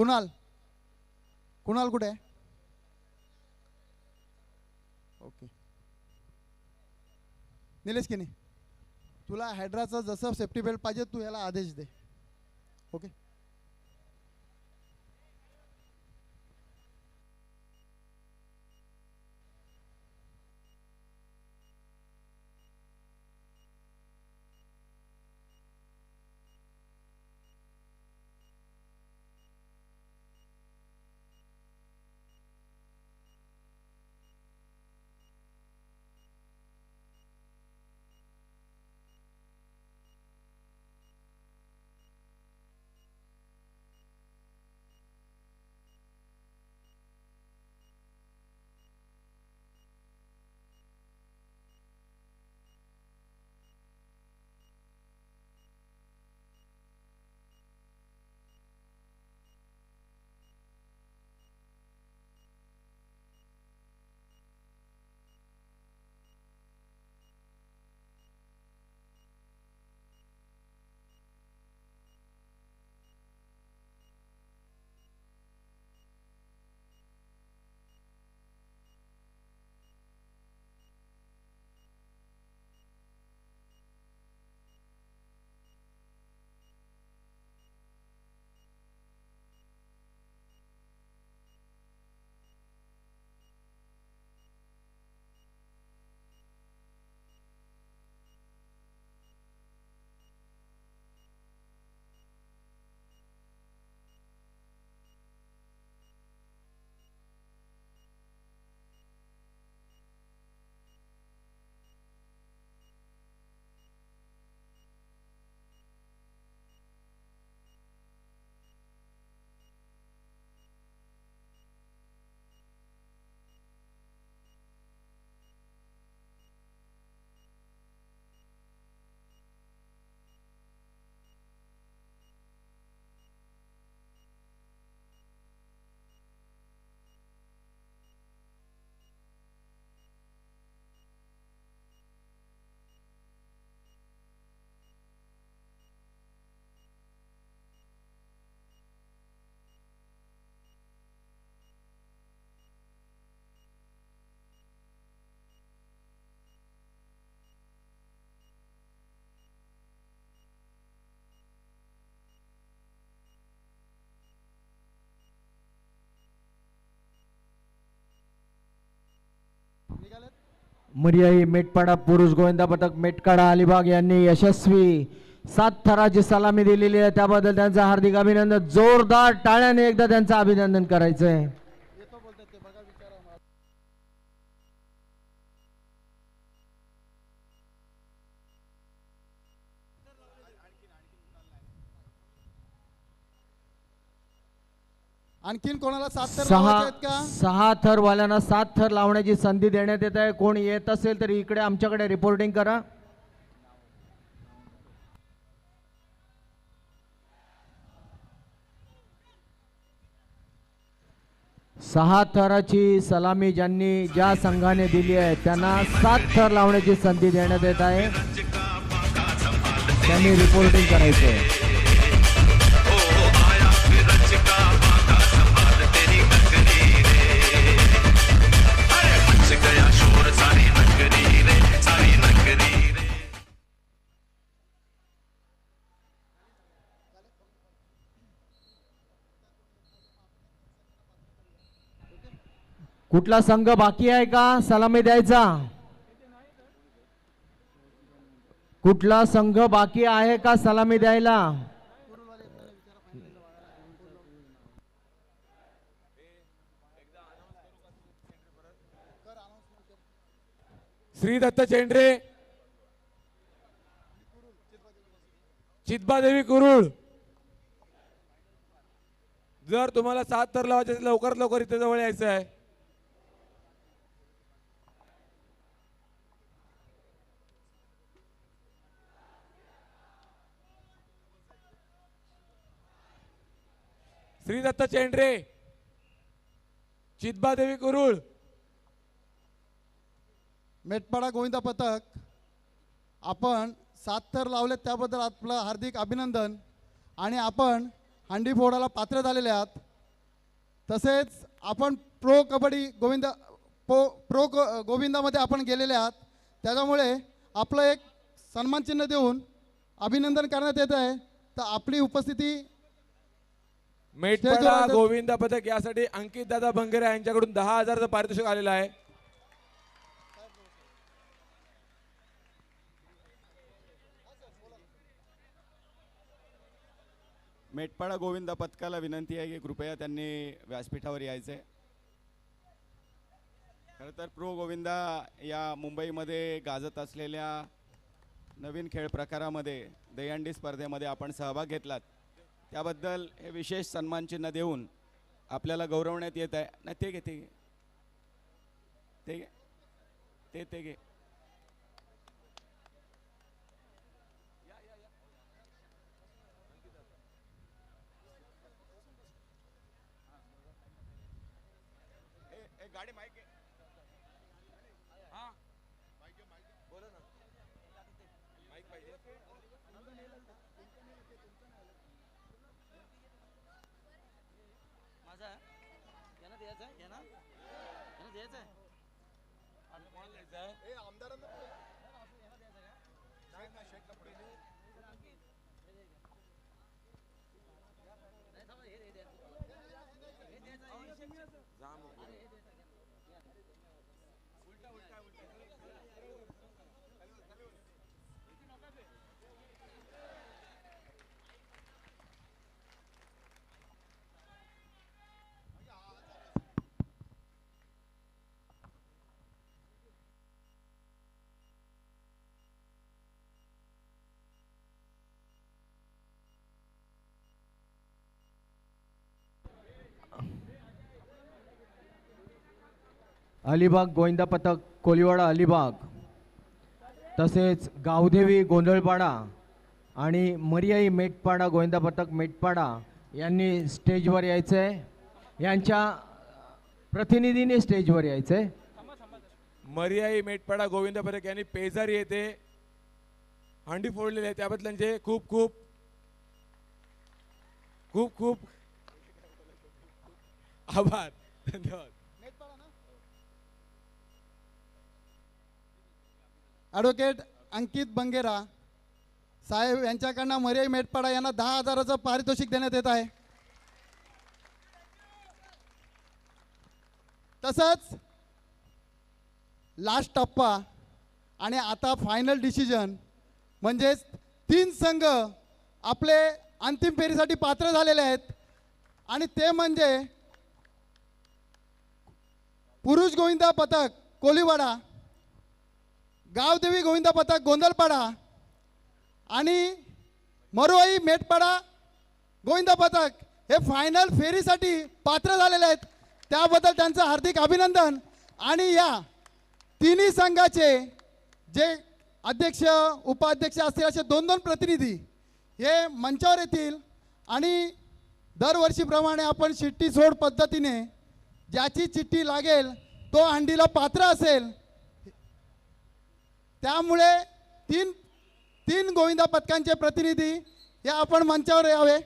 कुणाल? कुणाल कुठे? आहे ओके निलेश की नाही तुला हायड्राचा जसं सेफ्टी बेल्ट पाहिजे तू याला आदेश दे. ओके मर्याई मेटपाडा पुरुष गोविंदा पथक मेटकाडा अलिबाग यांनी यशस्वी सात थराची सलामी दिलेली आहे. त्याबद्दल त्यांचं हार्दिक अभिनंदन. जोरदार टाळ्याने एकदा त्यांचं अभिनंदन करायचं आहे आणखीन कोणाला सात तर सहा लावायचे आहेत का? सहा थर वाल्यांना सात थर लावण्याची संधी देण्यात येत आहे. कोण येत असेल तर इकडे आमच्याकडे रिपोर्टिंग करा. सहा थराची सलामी ज्यांनी ज्या संघाने दिली आहे त्यांना सात थर लावण्याची संधी देण्यात येत आहे. त्यांनी रिपोर्टिंग करायचं आहे कुठला संघ बाकी आहे का? सलामी द्यायचा. कुठला संघ बाकी आहे का? सलामी द्यायला. श्री दत्त चेंडरे. चितबादेवी कुरुळ. जर तुम्हाला सात तर लावायचे लवकरात लवकर इथे जवळ यायचं आहे. श्रीदत्त चेंड्रे चेंडरे चितबादेवी कुरुळ मेटपाडा गोविंदा पथक आपण सात तर लावलेत त्याबद्दल आपलं हार्दिक अभिनंदन. आणि आपण हंडी फोडायला पात्र झालेले आहात. तसेच आपण प्रो कबड्डी गोविंद पो प्रो क गोविंदामध्ये आपण गेलेले आहात. त्याच्यामुळे आपलं एक सन्मान चिन्ह देऊन अभिनंदन करण्यात येत आहे तर आपली उपस्थिती मेटपाडा गोविंद पथक यासाठी अंकित दादा भंगेरे यांच्याकडून दहा हजारचं पारितोषिक आलेलं आहे. मेटपाडा गोविंद पथकाला विनंती आहे की कृपया त्यांनी व्यासपीठावर यायचे खरं तर प्रो गोविंदा या मुंबईमध्ये गाजत असलेल्या नवीन खेळ प्रकारामध्ये दहीहंडी स्पर्धेमध्ये आपण सहभाग घेतलात. त्याबद्दल हे विशेष सन्मानचिन्ह देऊन आपल्याला गौरवण्यात येत आहे. नाही ते घे ते घे. ते घे. ते ते घे. ए, बोला ना. माईक घे. माझा यांना द्यायचं आहे यांना यांना द्यायचं आहे. नाही, थांबा, हे- हे द्या. हे द्यायचं आहे. अलिबाग गोविंदा पथक कोलिवाडा अलिबाग तसेच गावदेवी गोंधळपाडा आणि मरियाई मेटपाडा गोविंदा पथक मेटपाडा यांनी स्टेजवर यायचं. आहे यांच्या प्रतिनिधीने स्टेजवर यायचं. आहे मरियाई मेटपाडा गोविंद पथक यांनी पेजारी येथे हंडी फोडलेली आहे. त्याबद्दल त्यांचे खूप खूप खूप खूप आभार. धन्यवाद. ॲडव्होकेट अंकित बंगेरा साहेब यांच्याकडनं मरियाई मेटपाडा यांना दहा हजाराचं पारितोषिक देण्यात येत आहे. तसंच लास्ट टप्पा आणि आता फायनल डिसिजन म्हणजेच तीन संघ आपले अंतिम फेरीसाठी पात्र झालेले आहेत. आणि ते म्हणजे पुरुष गोविंदा पथक कोलीवाडा गावदेवी गोविंदा पथक गोंधळपाडा आणि मरुवाई मेटपाडा गोविंदा पथक हे फायनल फेरीसाठी पात्र झालेले आहेत. त्याबद्दल त्यांचं हार्दिक अभिनंदन. आणि या तिन्ही संघाचे जे अध्यक्ष उपाध्यक्ष असतील असे दोन दोन प्रतिनिधी हे मंचावर येतील. आणि दरवर्षीप्रमाणे आपण चिठ्ठी सोड पद्धतीने ज्याची चिठ्ठी लागेल तो हंडीला पात्र असेल. त्यामुळे तीन तीन गोविंदा पथकांचे प्रतिनिधी या आपण मंचावर यावे.